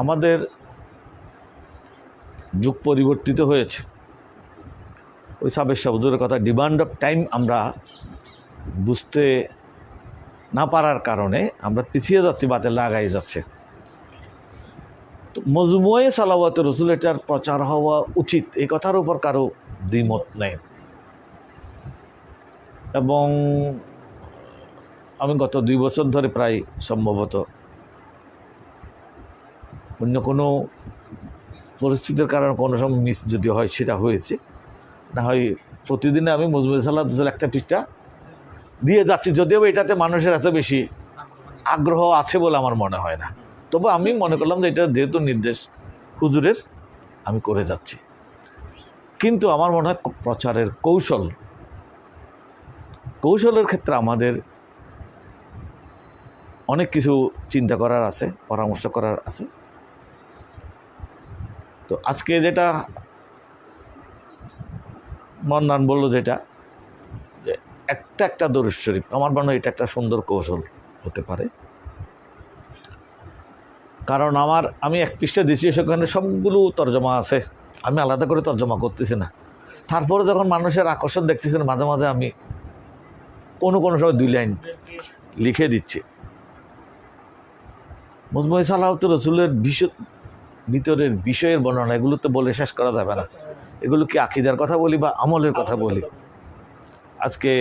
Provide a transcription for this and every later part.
আমাদের যুগ পরিবর্তিত হয়েছে। ওই সাবের সাবুজুরের কথা ডিমান্ড অফ টাইম আমরা বুঝতে না পারার কারণে আমরা পিছিয়ে যাচ্ছি, বাতে লাগাই যাচ্ছে। তো মজমুয়ে সালাওয়াত রসুল, এটার প্রচার হওয়া উচিত, এই কথার উপর কারও দ্বিমত নেই। এবং আমি গত দুই বছর ধরে প্রায় সম্ভবত অন্য কোনো পরিস্থিতির কারণে কোনো সময় মিস যদি হয়, সেটা হয়েছে। না হয় প্রতিদিনে আমি মজমুল সাল্লাহ একটা পৃষ্ঠা দিয়ে যাচ্ছি, যদিও এটাতে মানুষের এত বেশি আগ্রহ আছে বলে আমার মনে হয় না। তবু আমি মনে করলাম যে এটা যেহেতু নির্দেশ হুজুরের, আমি করে যাচ্ছি। কিন্তু আমার মনে হয় প্রচারের কৌশল, কৌশলের ক্ষেত্রে আমাদের অনেক কিছু চিন্তা করার আছে, পরামর্শ করার আছে। তো আজকে যেটা মন্নান বলল যেটা, যে একটা একটা দরুদ শরীফ, আমার মনে হয় এটা একটা সুন্দর কৌশল হতে পারে। কারণ আমার, আমি এক পৃষ্ঠা দিচ্ছি সেখানে সবগুলো তর্জমা আছে। আমি আলাদা করে তর্জমা করতেছি না। তারপরে যখন মানুষের আকর্ষণ দেখতেছি না মাঝে মাঝে আমি কোনো কোনো সময় দুই লাইন লিখে দিচ্ছি। মজমুই সালাহত রসুলের বিষয় ভিতরের বিষয়ের বর্ণনা, এগুলো তো বলে শেষ করা যাবে না। এগুলো কি আকিদার কথা বলি বা আমলের কথা বলি? আজকে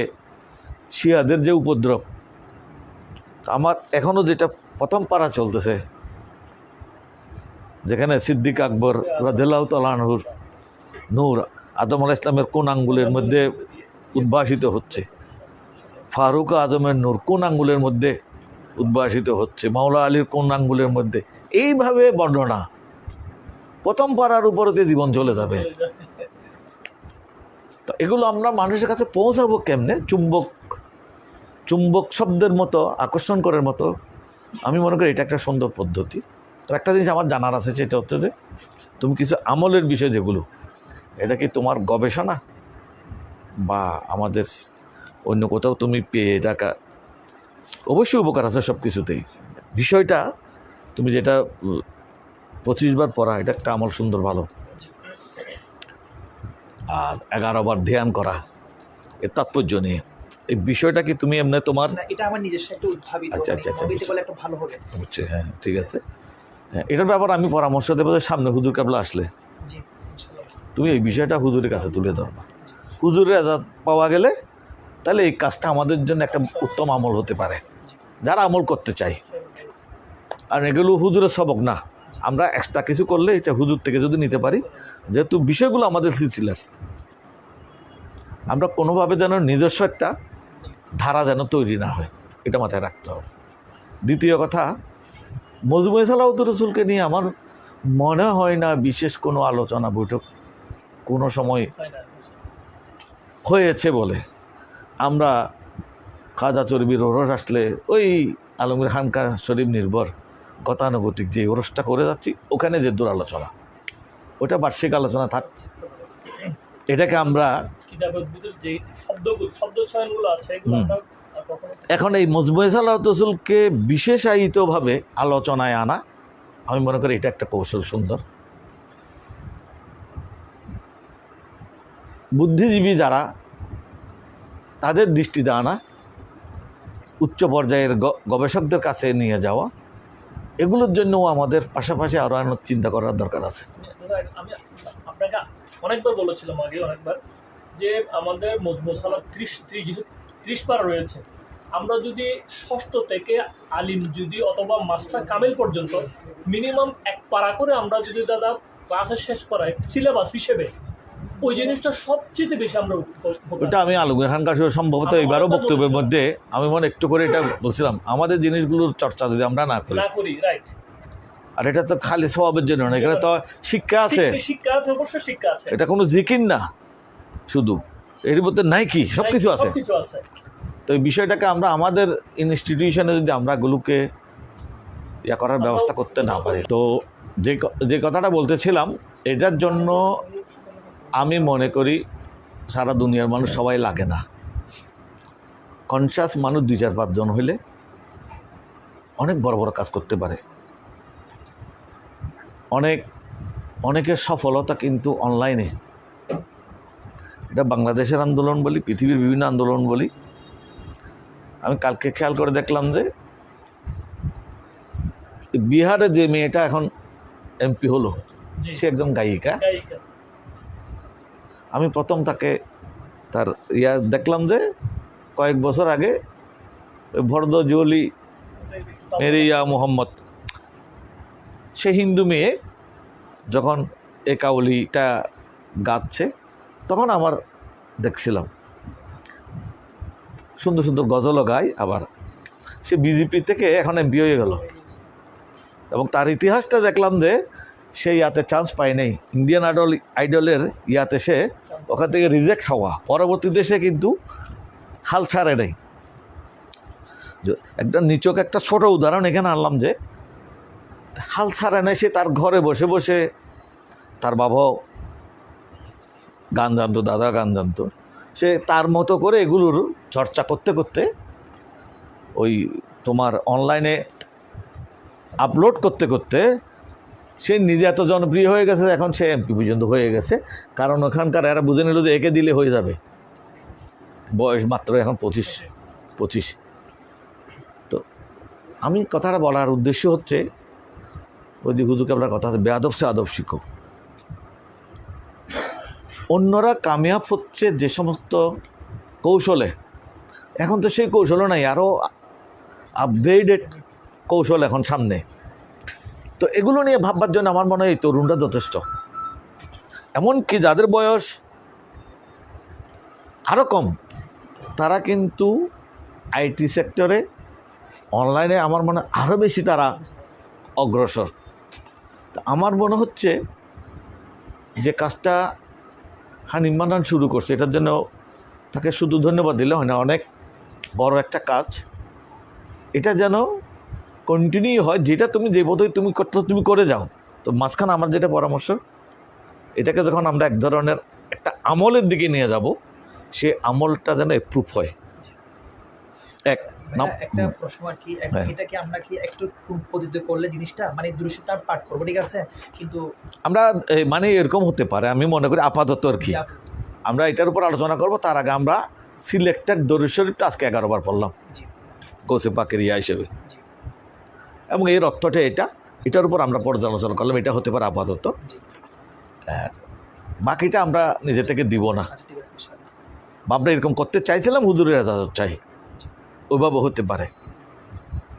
শিয়াদের যে উপদ্রব, আমার এখনও যেটা প্রথম পাড়া চলতেছে, যেখানে সিদ্দিক আকবর রাজেলাউ তালানহুর নূর আদম আল ইসলামের কোন আঙ্গুলের মধ্যে উদ্ভাসিত হচ্ছে? ফারুক আজমের নূর কোন আঙ্গুলের মধ্যে উদ্ভাসিত হচ্ছে? মাওলা আলীর কোন আঙ্গুলের মধ্যে? এইভাবে বর্ণনা। প্রথম পাড়ার উপরতে জীবন চলে যাবে। তো এগুলো আমরা মানুষের কাছে পৌঁছাবো কেমনে? চুম্বক চুম্বক শব্দের মতো, আকর্ষণ করার মতো। আমি মনে করি এটা একটা সুন্দর পদ্ধতি। তো একটা জিনিস আমার জানার আছে, সেটা হচ্ছে যে তুমি কিছু আমলের বিষয় যেগুলো, এটা কি তোমার গবেষণা? বা আমাদের অন্য কোথাও তুমি পেয়ে টাকা অবশ্যই উপকার আছে সব কিছুতেই বিষয়টা তুমি যেটা পঁচিশ বার পড়া এটা একটা আমল সুন্দর ভালো। আর এগারো বার ধ্যান করা এর তাৎপর্য নিয়ে এই বিষয়টা কি তুমি এমনি তোমার? এটা আমার নিজস্ব একটা উদ্ভাবিত আচ্ছা, আচ্ছা, আচ্ছা, বুঝছি। একটা ভালো হবে। হচ্ছে হ্যাঁ ঠিক আছে। হ্যাঁ এটার ব্যাপারে আমি পরামর্শ দেবো যে সামনে হুজুর কাবলা আসলে। তুমি এই বিষয়টা হুজুরের কাছে তুলে ধরবা। হুজুরের আজাদ পাওয়া গেলে তাহলে এই কাজটা আমাদের জন্য একটা উত্তম আমল হতে পারে। যারা আমল করতে চাই আর এগুলো হুজুরের সবক না। আমরা এক্সট্রা কিছু করলে এটা হুজুর থেকে যদি নিতে পারি, যেহেতু বিষয়গুলো আমাদের সিলসিলার। আমরা কোনোভাবে যেন নিজস্ব একটা ধারা যেন তৈরি না হয়, এটা মাথায় রাখতে হবে। দ্বিতীয় কথা মজমুই সালাউদ্দ রসুলকে নিয়ে আমার মনে হয় না বিশেষ কোনো আলোচনা বৈঠক কোনো সময় হয়েছে বলে। আমরা খাজা চর্বির ওরস আসলে ওই আলমগীর খানকা শরীফ নির্ভর। গতানুগতিক যে ওরসটা করে যাচ্ছি ওখানে যে দূর আলোচনা। ওটা বার্ষিক আলোচনা থাক। এটাকে আমরা এখন এই মজমুয়ে সালাউদ্দ রসুলকে বিশেষায়িতভাবে আলোচনায় আনা আমি মনে করি এটা একটা কৌশল সুন্দর। বুদ্ধিজীবী যারা তাদের দৃষ্টিতে আনা উচ্চ পর্যায়ের গবেষকদের কাছে নিয়ে যাওয়া এগুলোর জন্যও আমাদের পাশাপাশি আরও অনেক চিন্তা করার দরকার আছে। আমি আপনাকে অনেকবার বলেছিলাম আগে, অনেকবার, যে আমাদের মশালা ত্রিশ ত্রিশ ত্রিশ পারা রয়েছে, আমরা যদি ষষ্ঠ থেকে আলিম যদি অথবা মাস্টার কামেল পর্যন্ত মিনিমাম এক পারা করে আমরা যদি দাদা ক্লাসে শেষ করাই সিলেবাস হিসেবে ওই জিনিসটা সবচেয়ে বেশি আমরা ওটা আমি আলমগীর খান কাশির সম্ভবত এবারও বক্তব্যের মধ্যে আমি মনে একটু করে এটা বলছিলাম আমাদের জিনিসগুলোর চর্চা যদি আমরা না করি। না করি রাইট আর এটা তো খালি স্বভাবের জন্য না এখানে তো শিক্ষা আছে। শিক্ষা আছে অবশ্যই শিক্ষা আছে। এটা কোনো জিকির না শুধু। এর মধ্যে নাই কি সব কিছু আছে। তো এই বিষয়টাকে আমরা আমাদের ইনস্টিটিউশনে যদি আমরা গুলোকে ইয়া করার ব্যবস্থা করতে না পারি। তো যে যে কথাটা বলতেছিলাম এটার জন্য আমি মনে করি সারা দুনিয়ার মানুষ সবাই লাগে না। কনসাস মানুষ দুই চার পাঁচজন হইলে অনেক বড় বড় কাজ করতে পারে। অনেক অনেকের সফলতা কিন্তু অনলাইনে এটা বাংলাদেশের আন্দোলন বলি পৃথিবীর বিভিন্ন আন্দোলন বলি। আমি কালকে খেয়াল করে দেখলাম যে বিহারে যে মেয়েটা এখন এমপি হলো সে একজন গায়িকা। গায়িকা। আমি প্রথম তাকে তার ইয়া দেখলাম যে কয়েক বছর আগে ভরদ জুলি মেরিয়া মোহাম্মদ। সে হিন্দু মেয়ে, যখন এ কাউলিটা গাচ্ছে, তখন আমার দেখছিলাম। সুন্দর সুন্দর গজলও গায় আবার। সে বিজেপি থেকে এখন এমপি হয়ে গেল। এবং তার ইতিহাসটা দেখলাম যে সে ইয়াতে চান্স পায় নাই। ইন্ডিয়ান আইডল আইডলের ইয়াতে সে ওখান থেকে রিজেক্ট হওয়া। পরবর্তীতে সে কিন্তু হাল ছাড়ে নেই। একটা নিচক একটা ছোট উদাহরণ এখানে আনলাম যে, হাল ছাড়ে নেই, সে তার ঘরে বসে বসে তার বাবাও গান জানতো, দাদা গান জানতো। সে তার মতো করে এগুলোর চর্চা করতে করতে ওই তোমার অনলাইনে আপলোড করতে করতে সে নিজে এত জনপ্রিয় হয়ে গেছে, এখন সে এমপি পর্যন্ত হয়ে গেছে। কারণ ওখানকার এরা বুঝে নিল যে একে দিলে হয়ে যাবে। বয়স মাত্র এখন পঁচিশ পঁচিশ। তো আমি কথাটা বলার উদ্দেশ্য হচ্ছে, ওই যে হুজুকে আপনার কথা আছে বেয়াদব সে আদব শিখো অন্যরা কামিয়াব হচ্ছে যে সমস্ত কৌশলে। এখন তো সেই কৌশলও নাই আরও আপগ্রেডেড কৌশল এখন সামনে। তো এগুলো নিয়ে ভাববার জন্য আমার মনে হয় তরুণরা যথেষ্ট। এমনকি যাদের বয়স আরও কম, তারা কিন্তু আইটি সেক্টরে, অনলাইনে আমার মনে আরও বেশি তারা অগ্রসর। তা আমার মনে হচ্ছে যে কাজটা হানিম মান্নান শুরু করছে, এটার জন্য তাকে শুধু ধন্যবাদ দিলে হয় না, অনেক বড় একটা কাজ। এটা যেন কন্টিনিউ হয় যেটা তুমি যে বোধহয় তুমি করতে তুমি করে যাও। তো মাঝখানে আমার যেটা পরামর্শ এটাকে যখন আমরা এক ধরনের একটা আমলের দিকে নিয়ে যাব সে আমলটা যেন এপ্রুভ হয়। এক একটা প্রশ্ন আর কি হ্যাঁ। এটা কি আমরা কি একটু পদ্ধতি করলে জিনিসটা মানে দৃশ্যটা পাঠ করব ঠিক আছে? কিন্তু আমরা মানে এরকম হতে পারে আমি মনে করি আপাতত আর কি। আমরা এটার উপর আলোচনা করব তার আগে আমরা সিলেক্টেড দরুদ শরীফটা আজকে এগারো বার পড়লাম। গৌসে পাকের ইয়া হিসেবে। জি। এবং এর অর্থটা এটা এটার উপর আমরা পর্যালোচনা করলাম এটা হতে পারে আপাতত। আর বাকিটা আমরা নিজে থেকে দিব না। আচ্ছা। বা আমরা এরকম করতে চাইছিলাম হুজুরের এজাজত চাই। ওইভাবে হতে পারে।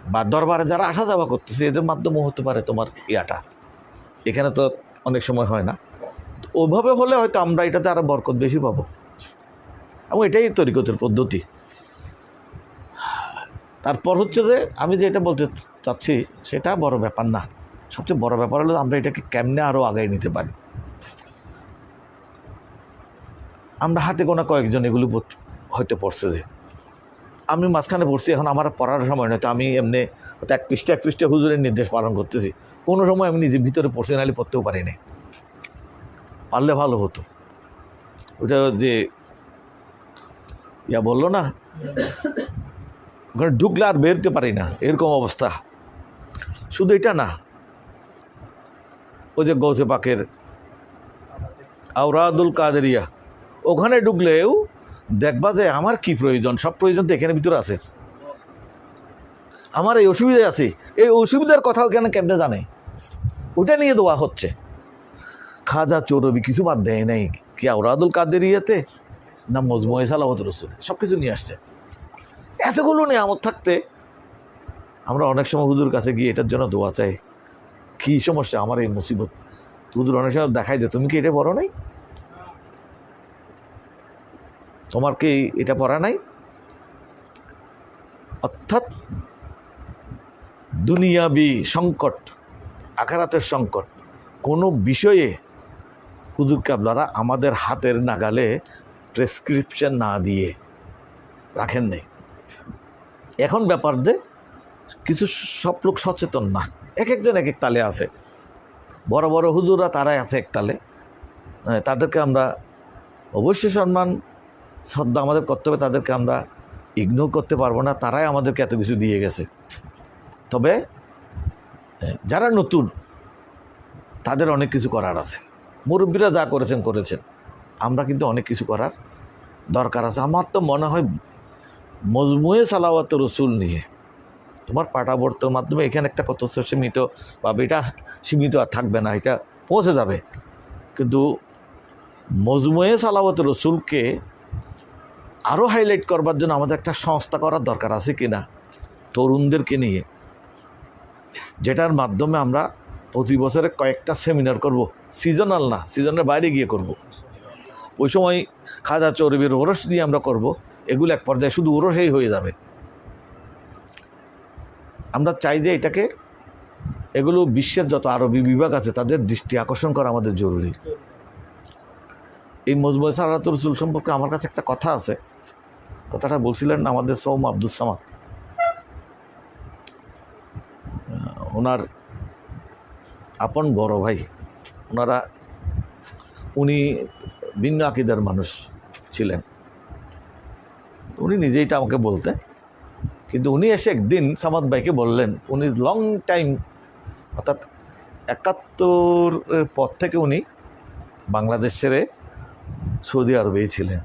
বা দরবারে যারা আসা যাওয়া করতেছে এদের মাধ্যমেও হতে পারে তোমার ইয়াটা। এখানে তো অনেক সময় হয় না। তো ওইভাবে হলে হয়তো আমরা এটাতে আরও বরকত বেশি পাবো। এবং এটাই তরিকতের পদ্ধতি। তারপর হচ্ছে যে আমি যেটা বলতে চাচ্ছি, সেটা বড় ব্যাপার না। সবচেয়ে বড় ব্যাপার হলো আমরা এটাকে কেমনে আরও আগায় নিতে পারি। আমরা হাতে গোনা কয়েকজন এগুলো হয়তো পড়ছে যে। আমি মাঝখানে পড়ছি, এখন আমার পড়ার সময় নয়, তো আমি এমনি এক পৃষ্ঠে এক পৃষ্ঠে হুজুরের নির্দেশ পালন করতেছি। কোনো সময় আমি নিজে ভিতরে পড়ছি, নাহলে পড়তেও পারি না পারলে ভালো হতো। ওটা যে ইয়া বলল না ওখানে ঢুকলে আর বেরোতে পারি না, এরকম অবস্থা। শুধু এটা না, ওই যে গৌসে পাকের আওরাদুল কাদেরিয়া, ওখানে ঢুকলেও দেখবা যে আমার কি প্রয়োজন, সব প্রয়োজন তো এখানে ভিতরে আছে। আমার এই অসুবিধা আছে, এই অসুবিধার কথাও কেন কেমনে জানে? ওটা নিয়ে দেওয়া হচ্ছে। খাজা চৌরবি কিছু বাদ দেয় নাই, কি আওরাদুল কাদেরিয়াতে না মজমুয়ে সালামত রসুল সব কিছু নিয়ে আসছে। এতগুলো নিয়ামত থাকতে আমরা অনেক সময় হুজুর কাছে গিয়ে এটার জন্য দোয়া চাই। কী সমস্যা? আমার এই মুসিবত। হুজুর অনেক সময় দেখাই দে তুমি কি এটা পড়ো নাই? তোমার কি এটা পড়া নাই? অর্থাৎ দুনিয়াবি সংকট, আখারাতের সংকট, কোনো বিষয়ে হুজুর কাবলারা আমাদের হাতের নাগালে প্রেসক্রিপশন না দিয়ে রাখেন নাই। এখন ব্যাপার যে কিছু সব লোক সচেতন না। এক একজন এক এক তালে আছে। বড় বড় হুজুররা তারাই আছে এক তালে। তাদেরকে আমরা অবশ্যই সম্মান, শ্রদ্ধা আমাদের করতে হবে, তাদেরকে আমরা ইগনোর করতে পারব না, তারাই আমাদেরকে এত কিছু দিয়ে গেছে। তবে যারা নতুন, তাদের অনেক কিছু করার আছে। মুরব্বীরা যা করেছেন করেছেন। আমরা কিন্তু অনেক কিছু করার দরকার আছে। আমার তো মনে হয় মজমুয়ে সালাওয়াত রসুল নিয়ে। তোমার পাঠাবর্তর মাধ্যমে এখানে একটা কত সীমিত বা এটা সীমিত আর থাকবে না, এটা পৌঁছে যাবে। কিন্তু মজমুয়ে সালাওয়াত রসুলকে আরও হাইলাইট করবার জন্য আমাদের একটা সংস্থা করার দরকার আছে কি না তরুণদেরকে নিয়ে। যেটার মাধ্যমে আমরা প্রতি বছরে কয়েকটা সেমিনার করব সিজনাল না সিজনের বাইরে গিয়ে করব। ওই সময় খাজা চর্বির ওরস দিয়ে আমরা করব। এগুলো এক পর্যায়ে শুধু ওরসেই হয়ে যাবে। আমরা চাই যে এটাকে, এগুলো বিশ্বের যত আরবি বিভাগ আছে তাদের দৃষ্টি আকর্ষণ করা আমাদের জরুরি। এই মজমুল সালাত রসুল সম্পর্কে আমার কাছে একটা কথা আছে। কথাটা বলছিলেন আমাদের সৌম আব্দুল সামাদ। ওনার আপন বড় ভাই, ওনারা, উনি ভিন্ন আকিদার মানুষ ছিলেন। উনি নিজেই এটা আমাকে বলতেন কিন্তু উনি এসে একদিন সামাদ ভাইকে বললেন, উনি লং টাইম অর্থাৎ একাত্তরের পর থেকে উনি বাংলাদেশ ছেড়ে সৌদি আরবেই ছিলেন।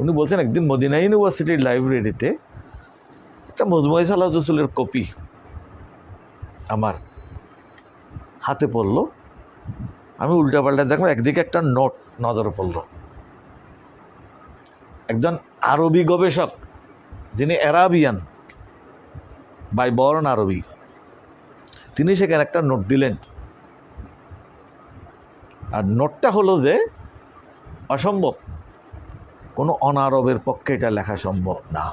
উনি বলছেন, একদিন মদিনা ইউনিভার্সিটির লাইব্রেরিতে একটা মজমুই সালাহ রসুলের কপি আমার হাতে পড়ল। আমি উল্টাপাল্টা দেখলাম, একদিকে একটা নোট নজরে পড়ল। একজন আরবি গবেষক, যিনি অ্যারাবিয়ান, বাই বরণ আরবি, তিনি সেখানে একটা নোট দিলেন। আর নোটটা হলো যে, অসম্ভব। কোনো অনারবের পক্ষে এটা লেখা সম্ভব না।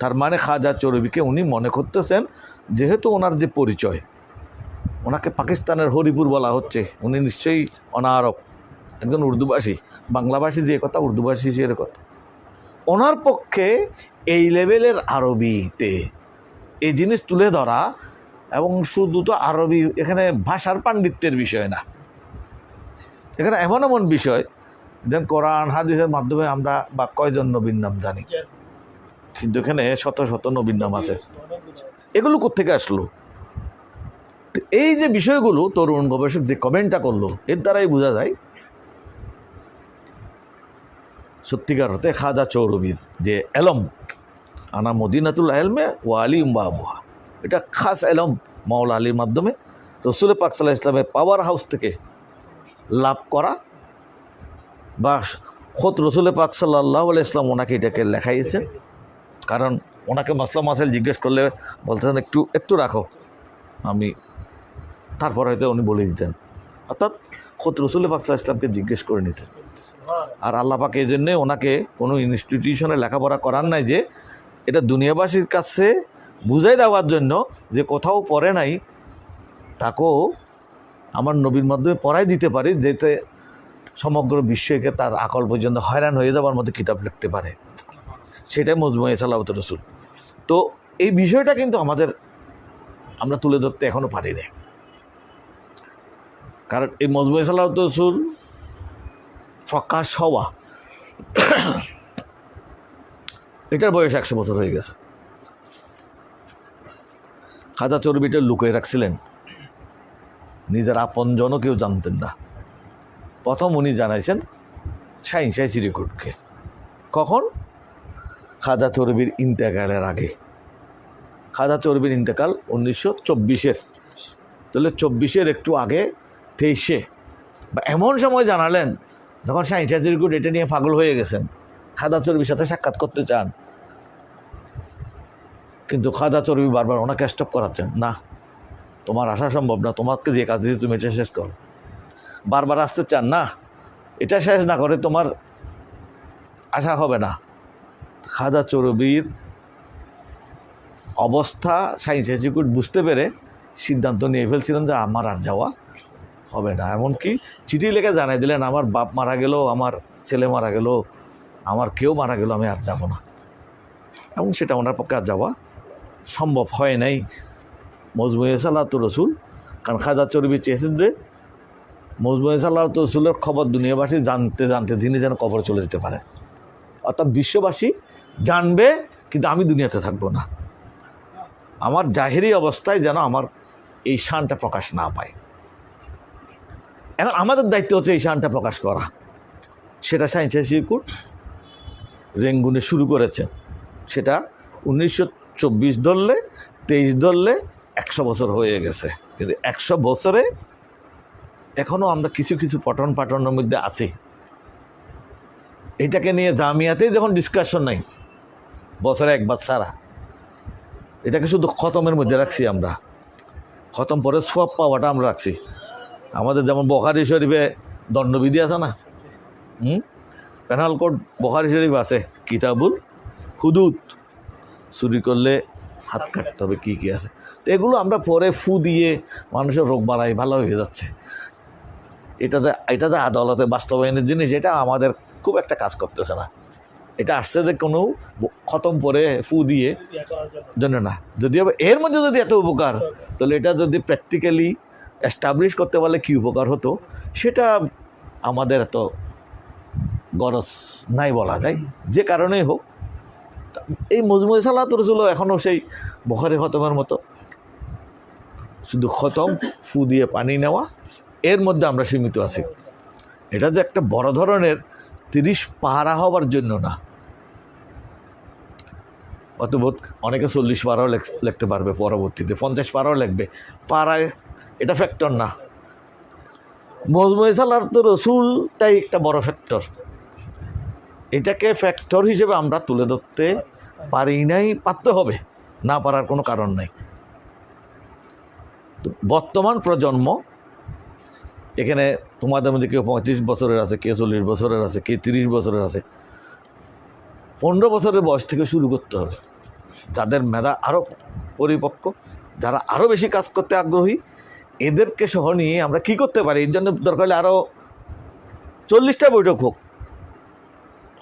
তার মানে খাজা চরবিকে উনি মনে করতেছেন, যেহেতু ওনার যে পরিচয়, ওনাকে পাকিস্তানের হরিপুর বলা হচ্ছে, উনি নিশ্চয়ই অনারব, একজন উর্দুভাষী, বাংলাভাষী যে কথা, উর্দুভাষী যে কথা। ওনার পক্ষে এই লেভেলের আরবিতে এই জিনিস তুলে ধরা এবং শুধু তো আরবি, এখানে ভাষার পাণ্ডিত্যের বিষয় না। এখানে এমন এমন বিষয়, যেন কোরআন, হাদিসের মাধ্যমে আমরা বা কয়জন নবীর নাম জানি? কিন্তু এখানে শত শত নবীর নাম আছে। এগুলো কোথেকে আসলো? এই যে বিষয়গুলো তরুণ গবেষক যে কমেন্টটা করল, এর দ্বারাই বোঝা যায় সত্যিকার অর্থে খাজা চৌরবির যে এলম, আনা মদিনাতুল এলমে ও আলী উম্বা আবুহা এটা খাস এলম মাওলা আলীর মাধ্যমে। রসুল পাক সাল্লাহ ইসলামের পাওয়ার হাউস থেকে লাভ করা। বা খোদ রসুল পাক সাল্লাহ ইসলাম ওনাকে এটাকে লেখাইয়েছেন কারণ ওনাকে মাসলা মাসাইল জিজ্ঞেস করলে বলতেন একটু একটু রাখো। আমি, তারপর হয়তো উনি বলে দিতেন। অর্থাৎ খোদ রসুল পাক সাল্লাহ ইসলামকে জিজ্ঞেস করে নিতেন। আর আল্লাহ পাক এই জন্যে ওনাকে কোনো ইনস্টিটিউশনে লেখাপড়া করার নাই যে এটা দুনিয়াবাসীর কাছে বুঝাই দেওয়ার জন্য যে কোথাও পড়ে নাই, তাকেও আমার নবীর মাধ্যমে পড়াই দিতে পারি যেতে সমগ্র বিশ্বকে তার আকল পর্যন্ত হয়রান হয়ে যাওয়ার মতো কিতাব লিখতে পারে। সেটাই মজমুয়ে সালাবত রসুল। তো এই বিষয়টা কিন্তু আমাদের আমরা তুলে ধরতে এখনও পারি না কারণ এই মজমুয়ে সালাবত রসুল প্রকাশ হওয়া। এটার বয়স একশো বছর হয়ে গেছে। খাজা চর্বিটা লুকিয়ে রাখছিলেন। নিজের আপনজনও কেউ জানতেন না। প্রথম উনি জানাইছেন সাইন সাই চিরিকুটকে। কখন? খাদা চর্বির ইন্তেকালের আগে। খাদা চর্বির ইন্তেকাল উনিশশো চব্বিশের। তাহলে চব্বিশের একটু আগে, তেইশে। বা এমন সময় জানালেন যখন সাই চিরিকুট এটা নিয়ে পাগল হয়ে গেছেন, খাদা চর্বির সাথে সাক্ষাৎ করতে চান, কিন্তু খাদা চর্বি বারবার ওনাকে স্টপ করাচ্ছেন, না, তোমার আসা সম্ভব না, তোমাকে যে কাজ দিয়েছে তুমি এটা শেষ করো। বারবার আসতে চান, না, এটা শেষ না করে তোমার আশা হবে না। খাদা চর্বির অবস্থা সাইন্স ইনস্টিটিউট বুঝতে পেরে সিদ্ধান্ত নিয়ে ফেলছিলেন যে আমার আর যাওয়া হবে না। এমনকি চিঠি লেখে জানাই দিলেন, আমার বাপ মারা গেল, আমার ছেলে মারা গেল, আমার কেউ মারা গেল, আমি আর যাব না। এবং সেটা ওনার পক্ষে আর যাওয়া সম্ভব হয় নাই। মজমুয়ে সাল্লাহ রসুল, কারণ খাজা চর্বি চেয়েছেন যে মজমুয়ে সাল্লাহ রসুলের খবর দুনিয়াবাসী জানতে জানতে তিনি যেন কবর চলে যেতে পারে। অর্থাৎ বিশ্ববাসী জানবে, কিন্তু আমি দুনিয়াতে থাকব না। আমার জাহেরি অবস্থায় যেন আমার এই শানটা প্রকাশ না পায়। এখন আমাদের দায়িত্ব হচ্ছে এই শানটা প্রকাশ করা। সেটা সায়েন্স ইনস্টিটিউট রেঙ্গুনে শুরু করেছেন সেটা উনিশশো চব্বিশ ধরলে, তেইশ ধরলে একশো বছর হয়ে গেছে। কিন্তু একশো বছরে এখনও আমরা কিছু কিছু পঠন পাঠনের মধ্যে আছি। এটাকে নিয়ে জামিয়াতেই যখন ডিসকাশন নাই, বছরে একবার ছাড়া। এটাকে শুধু খতমের মধ্যে রাখছি আমরা। খতম পরে সব পাওয়াটা আমরা রাখছি। আমাদের যেমন বখারি শরীফে দণ্ডবিধি আছে না? হুম? প্যানাল কোড বখারি শরীফ আছে। কিতাবুল হুদুত চুরি করলে হাত কাটতে হবে কী কী আছে। তো এগুলো আমরা পরে ফু দিয়ে মানুষের রোগ বাড়াই ভালো হয়ে যাচ্ছে। এটাতে এটাতে আদালতে বাস্তবায়নের জিনিস এটা আমাদের খুব একটা কাজ করতেছে না। এটা আসছে যে কোনো খতম পরে ফু দিয়ে জন্য। না। যদি এর মধ্যে যদি এত উপকার তাহলে এটা যদি প্র্যাকটিক্যালি এস্টাবলিশ করতে পারলে কী উপকার হতো? সেটা আমাদের এত গরজ নাই বলা যায় যে কারণেই হোক। এই মজমুই সালাত রসুল এখনও সেই বখারি খতমের মতো। শুধু খতম, ফু দিয়ে পানি নেওয়া, এর মধ্যে আমরা সীমিত আছি। এটা যে একটা বড় ধরনের তিরিশ পাহারা হওয়ার জন্য না। অতবোধ অনেকে চল্লিশ পারাও লেখ- লিখতে পারবে পরবর্তীতে, পঞ্চাশ পারাও লিখবে। পাড়ায় এটা ফ্যাক্টর না। মজমুই সালার তো রসুলটাই একটা বড় ফ্যাক্টর এটাকে ফ্যাক্টর হিসেবে আমরা তুলে ধরতে পারি নাই, পারতে হবে। না পারার কোনো কারণ নাই। বর্তমান প্রজন্ম, এখানে তোমাদের মধ্যে কেউ পঁয়ত্রিশ বছরের আছে, কেউ চল্লিশ বছরের আছে, কেউ তিরিশ বছরের আছে। পনেরো বছরের বয়স থেকে শুরু করতে হবে। যাদের মেধা আরও পরিপক্ক, যারা আরও বেশি কাজ করতে আগ্রহী এদেরকে সহ নিয়ে আমরা কি করতে পারি? এর জন্য দরকার হলে আরও চল্লিশটা বৈঠক হোক।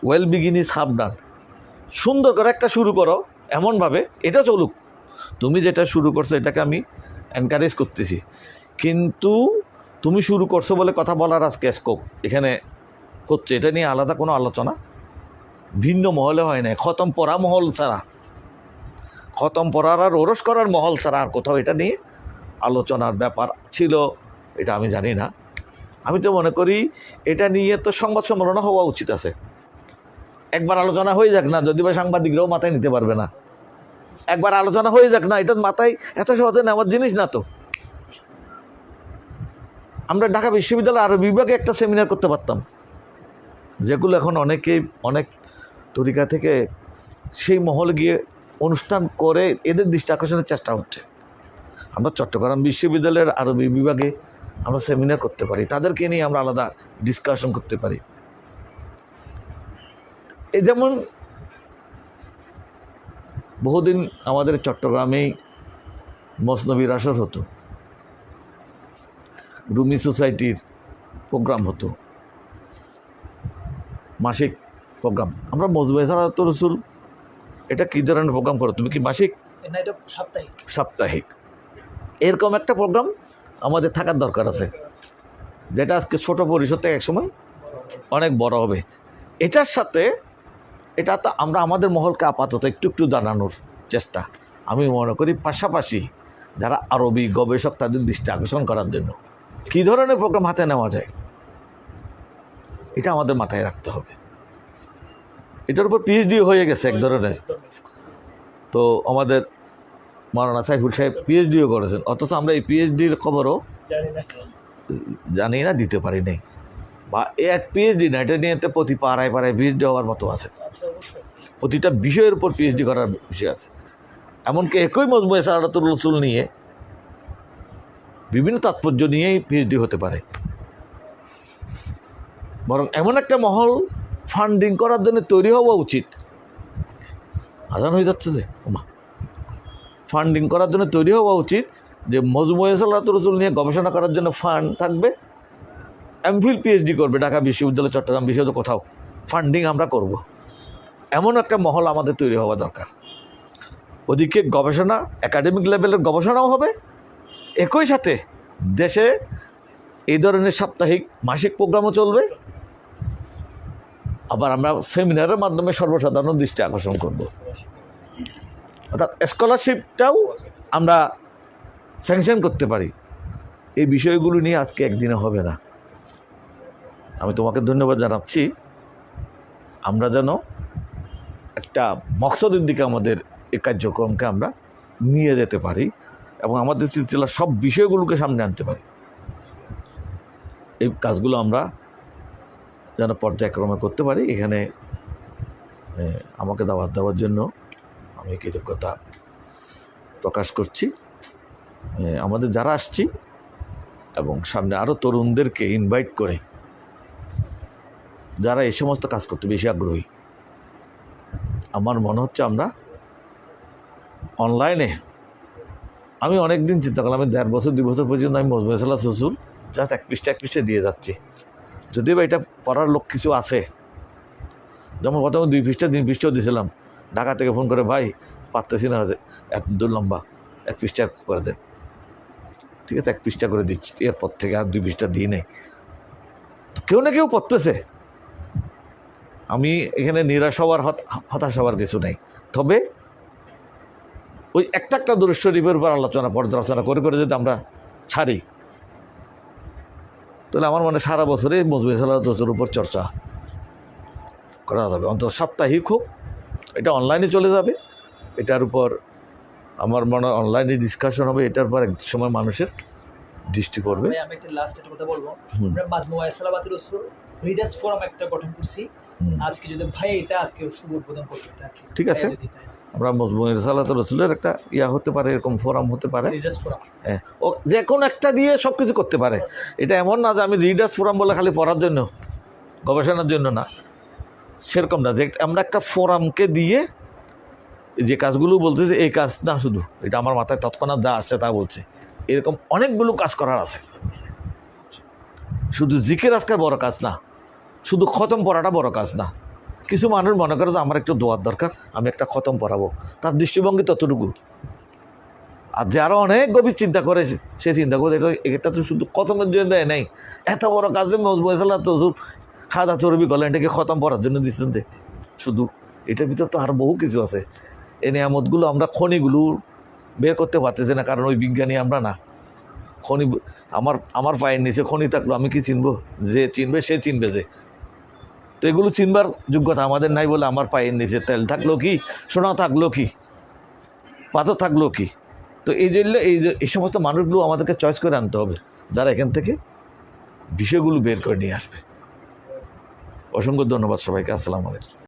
Well begin is half done সুন্দর করে একটা শুরু করো, এমনভাবে এটা চলুক। তুমি যেটা শুরু করছ, এটাকে আমি এনকারেজ করতেছি। কিন্তু তুমি শুরু করছ বলে কথা বলার আজকে স্কোপ এখানে হচ্ছে। এটা নিয়ে আলাদা কোনো আলোচনা ভিন্ন মহলে হয় না খতম পড়া মহল ছাড়া। খতম পড়ার আর ওরস করার মহল ছাড়া আর কোথাও এটা নিয়ে আলোচনার ব্যাপার ছিল, এটা আমি জানি না। আমি তো মনে করি এটা নিয়ে তো সংবাদ সম্মেলন হওয়া উচিত আছে। একবার আলোচনা হয়ে যাক না, যদি বা সাংবাদিকরাও মাথায় নিতে পারবে না। একবার আলোচনা হয়ে যাক না, এটা মাথায় এত সহজে নেওয়ার জিনিস না তো। আমরা ঢাকা বিশ্ববিদ্যালয় আরও বিভাগে একটা সেমিনার করতে পারতাম। যেগুলো এখন অনেকেই, অনেক তরিকা থেকে সেই মহল গিয়ে অনুষ্ঠান করে এদের দৃষ্টি আকর্ষণের চেষ্টা হচ্ছে। আমরা চট্টগ্রাম বিশ্ববিদ্যালয়ের আরবি বিভাগে আমরা সেমিনার করতে পারি। তাদেরকে নিয়ে আমরা আলাদা ডিসকাশন করতে পারি। এই যেমন বহুদিন আমাদের চট্টগ্রামেই মসনবীর আসর হতো। রুমি সোসাইটির প্রোগ্রাম হতো। মাসিক প্রোগ্রাম আমরা সালাত রসুল এটা কী ধরনের প্রোগ্রাম করো? তুমি কি মাসিক? না এটা সাপ্তাহিক। সাপ্তাহিক। এরকম একটা প্রোগ্রাম আমাদের থাকার দরকার আছে। যেটা আজকে ছোট পরিসর থেকে একসময় অনেক বড় হবে। এটার সাথে এটা তো আমরা আমাদের মহলকে আপাতত একটু একটু জানানোর চেষ্টা। আমি মনে করি পাশাপাশি যারা আরবি গবেষক তাদের দৃষ্টি আকর্ষণ করার জন্য কী ধরনের প্রোগ্রাম হাতে নেওয়া যায়, এটা আমাদের মাথায় রাখতে হবে। এটার উপর পিএইচডি হয়ে গেছে এক ধরনের। তো আমাদের মাওলানা সাইফুল সাহেব পিএইচডিও করেছেন। অথচ আমরা এই পিএইচডির খবরও জানি না। দিতে পারি নাই বা এক পিএইচডি না এটা নিয়ে প্রতি পাড়ায় পাড়ায় পিএইচডি হওয়ার মতো আছে। আচ্ছা প্রতিটা বিষয়ের উপর পিএইচডি করার বিষয় আছে। এমনকি একই মজমুয়ে সালাতুল রসুল নিয়ে বিভিন্ন তাৎপর্য নিয়েই পিএইচডি হতে পারে। বরং এমন একটা মহল ফান্ডিং করার জন্য তৈরি হওয়া উচিত। আজান হয়ে যাচ্ছে যে ওমা। ফান্ডিং করার জন্য তৈরি হওয়া উচিত যে মজমুয়ে সালাতুল রসুল নিয়ে গবেষণা করার জন্য ফান্ড থাকবে। এমফিল পিএইচডি করবে ঢাকা বিশ্ববিদ্যালয় চট্টগ্রাম বিশ্ববিদ্যালয় কোথাও। ফান্ডিং আমরা করব। এমন একটা মহল আমাদের তৈরি হওয়া দরকার। ওদিকে গবেষণা একাডেমিক লেভেলের গবেষণাও হবে। একই সাথে দেশে এই ধরনের সাপ্তাহিক, মাসিক প্রোগ্রামও চলবে। আবার আমরা সেমিনারের মাধ্যমে সর্বসাধারণ দৃষ্টি আকর্ষণ করব। অর্থাৎ স্কলারশিপটাও আমরা স্যাংশন করতে পারি। এই বিষয়গুলো নিয়ে আজকে একদিনে হবে না। আমি তোমাকে ধন্যবাদ জানাচ্ছি। আমরা যেন একটা মকসদের দিকে আমাদের এই কার্যক্রমকে আমরা নিয়ে যেতে পারি এবং আমাদের চিন্তার সব বিষয়গুলোকে সামনে আনতে পারি। এই কাজগুলো আমরা যেন পর্যায়ক্রমে করতে পারি। এখানে আমাকে দাওয়াত দেওয়ার জন্য আমি কৃতজ্ঞতা প্রকাশ করছি। আমাদের যারা আসছি এবং সামনে আরও তরুণদেরকে ইনভাইট করে, যারা এই সমস্ত কাজ করতে বেশি আগ্রহী, আমার মনে হচ্ছে আমরা অনলাইনে আমি অনেক দিন চিন্তা করলাম, আমি দেড় বছর, দুই বছর পর্যন্ত আমি মজমেসালা শ্বশুর, জাস্ট এক পৃষ্ঠা এক পৃষ্ঠা দিয়ে যাচ্ছি। যদিও বা এটা পড়ার লোক কিছু আছে, যেমন প্রথমে দুই পৃষ্ঠা, তিন পৃষ্ঠাও দিয়েছিলাম। ঢাকা থেকে ফোন করে, ভাই, পারতেছি না এত দূর লম্বা, এক পৃষ্ঠা করে দেন। ঠিক আছে, এক পৃষ্ঠা করে দিচ্ছি, এরপর থেকে আর দুই পৃষ্ঠা দিই নেই। কেউ না কেউ পড়তেছে আমি এখানে নিরাশ হওয়ার হত- হতাশ হওয়ার কিছু নেই। তবে ওই একটা একটা দুরুদ শরীফের উপর আলোচনা, পর্যালোচনা করে করে যদি আমরা ছাড়ি, তাহলে আমার মনে সারা বছরে মজবুত সালাতের উপর চর্চা করা যাবে। অন্তত সাপ্তাহিক হোক এটা অনলাইনে চলে যাবে। এটার উপর আমার মনে হয় অনলাইনে ডিসকাশন হবে এটার পর এক সময় মানুষের দৃষ্টি পড়বে। ভাই আমি একটা লাস্ট একটা কথা বলব। আমরা মাজমুয়া সালাবাতি রসুল রিডার্স ফোরাম একটা গঠন করছি। আজকে যদি ভাই এটা আজকে শুভ উদ্বোধন করবে এটা ঠিক আছে। আমরা মজবুত সালাত রসুলের একটা ইয়া হতে পারে এরকম ফোরাম হতে পারে। রিডার্স ফোরাম হ্যাঁ। ও যে কোনো একটা দিয়ে সব কিছু করতে পারে। এটা এমন না যে আমি রিডার্স ফোরাম বলে খালি পড়ার জন্য গবেষণার জন্য না। সেরকম না, যে আমরা একটা ফোরামকে দিয়ে যে কাজগুলো বলতে যে এই কাজ না শুধু, এটা আমার মাথায় তৎক্ষণাৎ যা আসছে তা বলছে। এরকম অনেকগুলো কাজ করার আছে। শুধু জিকের আজকের বড় কাজ না, শুধু খতম পড়াটা বড় কাজ না। কিছু মানুষ মনে করে যে আমার একটু দোয়ার দরকার, আমি একটা খতম পড়াবো। তার দৃষ্টিভঙ্গি ততটুকু। আর যারা অনেক গভীর চিন্তা করে সে চিন্তা করে এটা তো শুধু খতমের জন্য দেয় নাই। এত বড় কাজে মজবুসাল্লাহ তো খাদা চর্বি গলা এটাকে খতম করার জন্য দিচ্ছেন যে। শুধু এটার ভিতর তো আর বহু কিছু আছে। এই নিয়ামতগুলো আমরা খনিগুলো বের করতে পারতেছি না, কারণ ওই বিজ্ঞানী আমরা না। খনি আমার আমার পায়ের নিচে খনি থাকল, আমি কি চিনবো? যে চিনবে, সে চিনবে যে। তো এগুলো চিনবার যোগ্যতা আমাদের নাই বলে আমার পায়ের নিচে তেল থাকল কি, সোনা থাকল কি, পাথর থাকল কি? তো এই জন্য এই এই সমস্ত মানুষগুলো আমাদেরকে চয়েস করে আনতে হবে। যারা এখান থেকে বিষয়গুলো বের করে নিয়ে আসবে। অসংখ্য ধন্যবাদ সবাইকে আসসালামু আলাইকুম।